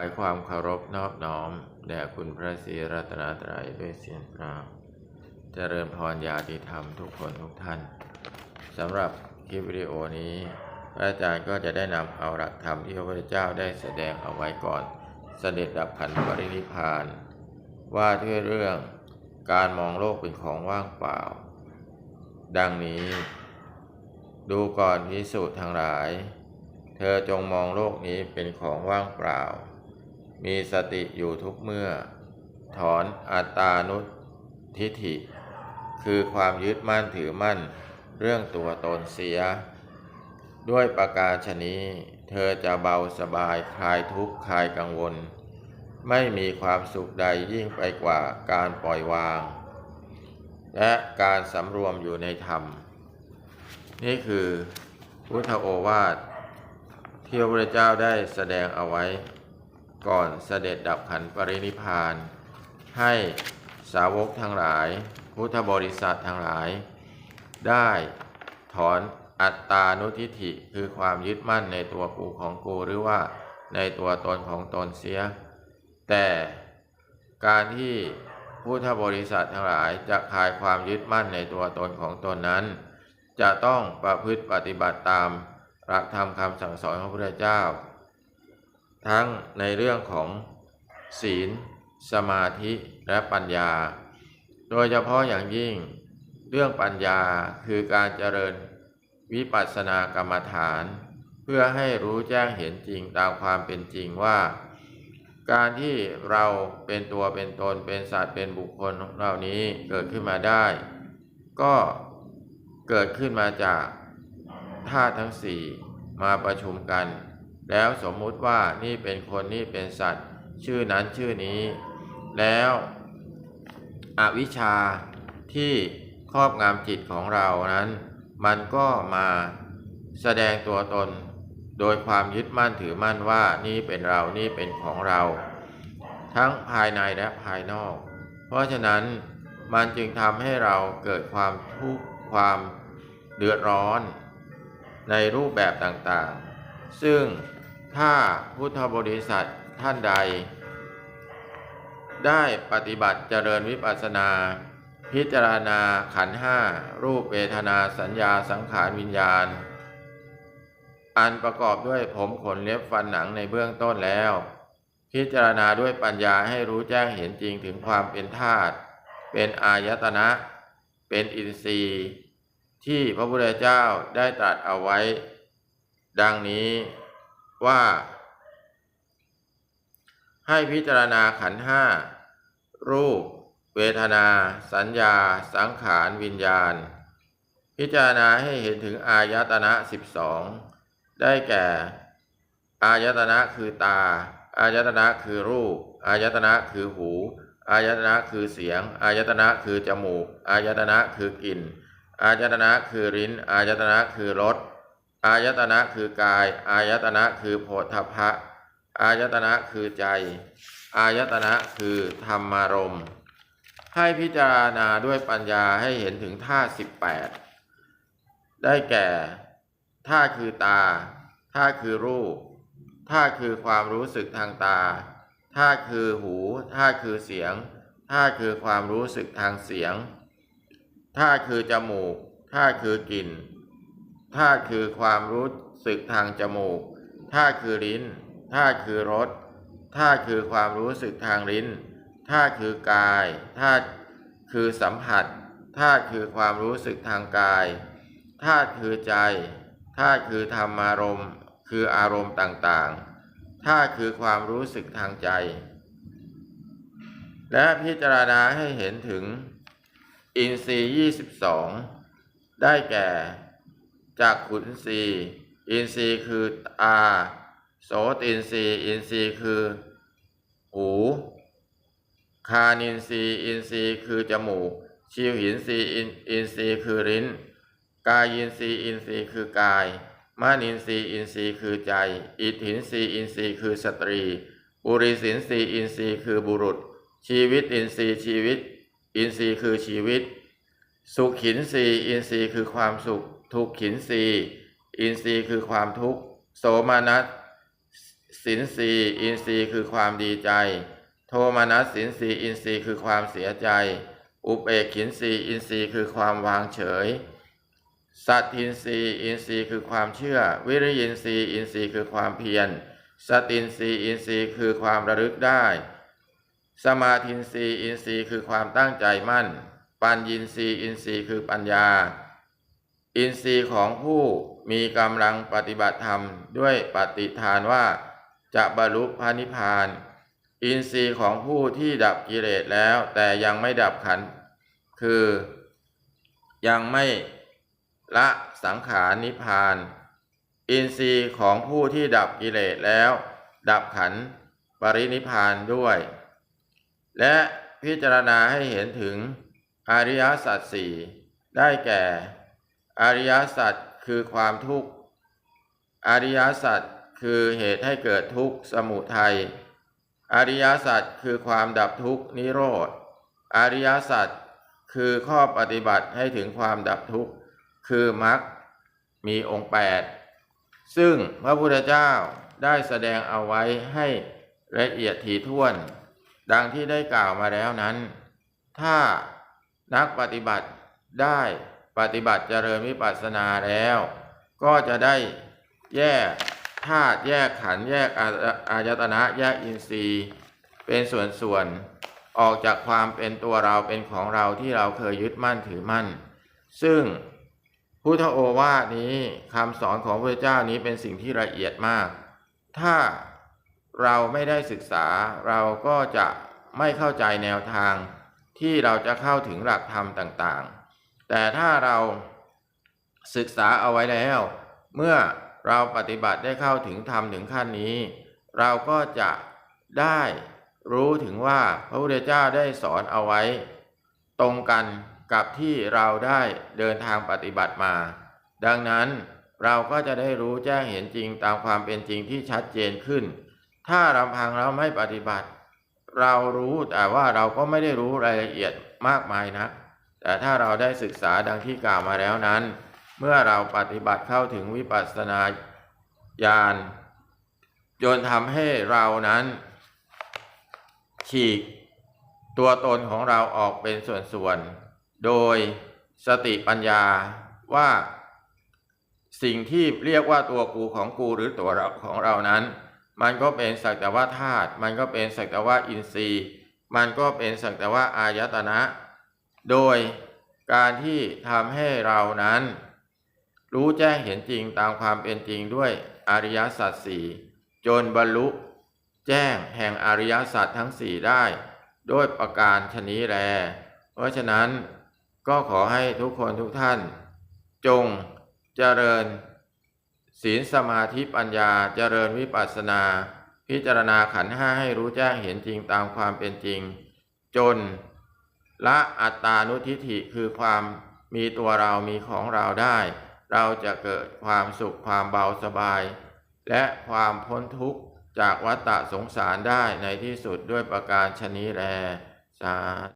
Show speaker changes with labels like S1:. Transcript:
S1: ายความเคารพนอบน้อม แด่คุณพระศรีรัตนตรัยด้วยเสียงกราวเจริญพรญาติธรรมทุกคนทุกท่านสำหรับคลิปวิดีโอนี้ พระอาจารย์ก็จะได้นำเอาหลักธรรมที่พระพุทธเจ้าได้แสดงเอาไว้ก่อนเสด็จดับขันธปรินิพพาน ว่าด้วยเรื่องการมองโลกเป็นของว่างเปล่า ดังนี้ ดูก่อนพิสูจน์ทั้งหลาย เธอจงมองโลกนี้เป็นของว่างเปล่า มีสติอยู่ทุกเมื่อ ถอนอัตานุทิฏฐิ คือความยึดมั่นถือมั่น เรื่องตัวตนเสีย ด้วยประการชนี้เธอจะเบาสบายคลายทุกข์คลายกังวล ไม่มีความสุขใดยิ่งไปกว่าการปล่อยวาง และการสำรวมอยู่ในธรรม นี่คือพุทธโอวาทที่พระพุทธเจ้าได้แสดงเอาไว้ ก่อนเสด็จดับขันปรินิพาน ให้สาวกทั้งหลาย พุทธบริษัททั้งหลาย ได้ถอนอัตตานุทิฐิคือความยึดมั่นในตัวกูของกูหรือว่าในตัวตนของตนเสีย แต่การที่พุทธบริษัททั้งหลายจะคลายความยึดมั่นในตัวตนของตนนั้น จะต้องประพฤติปฏิบัติตามหลักธรรมคำสั่งสอนของพระพุทธเจ้า ทั้งในเรื่องของศีล สมาธิและปัญญา โดยเฉพาะอย่างยิ่ง เรื่องปัญญาคือการเจริญวิปัสสนากรรมฐาน เพื่อให้รู้แจ้งเห็นจริงตามความเป็นจริงว่า การที่เราเป็นตัวเป็นตนเป็นสัตว์เป็นบุคคลเหล่านี้เกิดขึ้นมาได้ ก็เกิดขึ้นมาจากธาตุทั้งสี่มาประชุมกัน แล้วสมมุติว่านี่เป็นคนนี่เป็นสัตว์ ชื่อนั้นชื่อนี้ แล้วอวิชชาที่ครอบงำจิตของเรานั้น มันก็มาแสดงตัวตน โดยความยึดมั่นถือมั่นว่านี่เป็นเรานี่เป็นของเรา ทั้งภายในและภายนอก เพราะฉะนั้นมันจึงทำให้เราเกิดความทุกข์ความเดือดร้อน ในรูปแบบต่างๆ ซึ่ง ถ้าพุทธบริษัทท่านใด ได้ปฏิบัติเจริญวิปัสสนา พิจารณาขันห้ารูปเวทนาสัญญาสังขารวิญญาณ อันประกอบด้วยผมขนเล็บฟันหนังในเบื้องต้นแล้ว พิจารณาด้วยปัญญาให้รู้แจ้งเห็นจริงถึงความเป็นธาตุเป็นอายตนะ เป็นอินทรีย์ ที่พระพุทธเจ้าได้ตรัสเอาไว้ ดังนี้ ว่า ให้พิจารณาขันห้ารูป เวทนา สัญญา สังขารวิญญาณ พิจารณาให้เห็นถึงอายตนะสิบสองได้แก่ อายตนะคือตา อายตนะคือรูป อายตนะคือหู อายตนะคือเสียง อายตนะคือจมูก อายตนะคือกลิ่น อายตนะคือลิ้น อายตนะคือรส อายตนะคือกาย อายตนะคือโผฏฐัพพะ อายตนะคือใจ อายตนะคือธรรมารมณ์ ให้พิจารณาด้วยปัญญาให้เห็นถึงท่าสิบแปดได้แก่ท่าคือตาท่าคือรูปท่าคือความรู้สึกทางตาท่าคือหูท่าคือเสียงท่าคือความรู้สึกทางเสียงท่าคือจมูกท่าคือกลิ่น ท่าคือความรู้สึกทางจมูกท่าคือลิ้นท่าคือรสท่าคือความรู้สึกทางลิ้นท่าคือกายท่าคือสัมผัสท่าคือความรู้สึกทางกายท่าคือใจท่าคือธรรมารมณ์คืออารมณ์ต่างๆท่าคือความรู้สึกทางใจ และพิจารณาให้เห็นถึงอินทรีย์ยี่สิบสองได้แก่ จากขุนทรีอินทรีย์คือตาโสตินทรีย์อินทรีย์คือหูคานินทรีย์อินทรีย์คือจมูกชิวหินทรีย์อินทรีย์คือลิ้น กายินทรีย์อินทรีย์คือกายมานินทรีย์อินทรีย์คือใจ อิทธินทรีย์อินทรีย์คือสตรี ปุริสินทรีย์อินทรีย์คือบุรุษ ชีวิตอินทรีย์ชีวิต อินทรีย์คือชีวิต สุขขินทรีย์อินทรีย์คือความสุข ทุกขินทรีอินทรีย์คือความทุกข์โสมานัสสินสีอินทรีย์คือความดีใจ โทมนัสสินสีอินทรีย์คือความเสียใจ อุเบกขินสีอินทรีย์คือความวางเฉย สัตทินรีอินทรีย์คือความเชื่อ วิริยินทรีย์อินทรีย์คือความเพียร สตินรีอินทรีย์คือความระลึกได้ สมาธินรีอินทรีย์คือความตั้งใจมั่น ปัญญินทรีอินทรีย์คือปัญญา อินทรีย์ของผู้มีกำลังปฏิบัติธรรมด้วยปฏิฐานว่าจะบรรลุพระนิพพาน อินทรีย์ของผู้ที่ดับกิเลสแล้ว แต่ยังไม่ดับขัน คือยังไม่ละสังขารนิพพาน อินทรีย์ของผู้ที่ดับกิเลสแล้ว ดับขันปรินิพพานด้วย และพิจารณาให้เห็นถึงอริยสัจสี่ได้แก่ อริยสัจคือความทุกข์ อริยสัจคือเหตุให้เกิดทุกข์สมุทัย อริยสัจคือความดับทุกข์นิโรธ อริยสัจคือข้อปฏิบัติให้ถึงความดับทุกข์ คือมรรคมีองค์แปดซึ่งพระพุทธเจ้าได้แสดงเอาไว้ให้ละเอียดถี่ถ้วน ดังที่ได้กล่าวมาแล้วนั้น ถ้านักปฏิบัติได้ ปฏิบัติเจริญวิปัสสนาแล้ว ก็จะได้แยกธาตุแยกขันธ์แยกอาอายตนะแยกอินทรีย์ เป็นส่วนๆออกจากความเป็นตัวเราเป็นของเราที่เราเคยยึดมั่นถือมั่น ซึ่งพุทธโอวาทนี้คำสอนของพระเจ้านี้เป็นสิ่งที่ละเอียดมาก ถ้าเราไม่ได้ศึกษาเราก็จะไม่เข้าใจแนวทางที่เราจะเข้าถึงหลักธรรมต่างๆ แต่ถ้าเราศึกษาเอาไว้แล้ว เมื่อเราปฏิบัติได้เข้าถึงธรรมถึงขั้นนี้ เราก็จะได้รู้ถึงว่าพระพุทธเจ้าได้สอนเอาไว้ ตรงกันกับที่เราได้เดินทางปฏิบัติมา ดังนั้นเราก็จะได้รู้แจ้งเห็นจริงตามความเป็นจริงที่ชัดเจนขึ้น ถ้าลำพังเราไม่ปฏิบัติ เรารู้แต่ว่าเราก็ไม่ได้รู้รายละเอียดมากมายนะัก แต่ถ้าเราได้ศึกษาดังที่กล่าวมาแล้วนั้น เมื่อเราปฏิบัติเข้าถึงวิปัสสนาญาณจนทำให้เรานั้น ฉีกตัวตนของเราออกเป็นส่วนๆ โดยสติปัญญาว่าสิ่งที่เรียกว่าตัวกูของกูหรือตัวเราของเรานั้น มันก็เป็นสักแต่ว่าธาตุมันก็เป็นสักแต่ว่าอินทรีย์ มันก็เป็นสักแต่ว่าอายตนะ โดยการที่ทำให้เรานั้น รู้แจ้งเห็นจริงตามความเป็นจริงด้วยอริยสัจสี่จนบรรลุ แจ้งแห่งอริยสัจทั้งสี่ได้ ด้วยประการชนี้แล เพราะฉะนั้นก็ขอให้ทุกคนทุกท่าน จงเจริญ ศีลสมาธิปัญญาเจริญวิปัสสนา พิจารณาขันธ์ห้าให้รู้แจ้งเห็นจริงตามความเป็นจริง จน ละอัตตานุทิฏฐิคือความมีตัวเรามีของเราได้ เราจะเกิดความสุขความเบาสบาย และความพ้นทุกข์จากวัฏฏะสงสารได้ในที่สุดด้วยประการชนิแลสา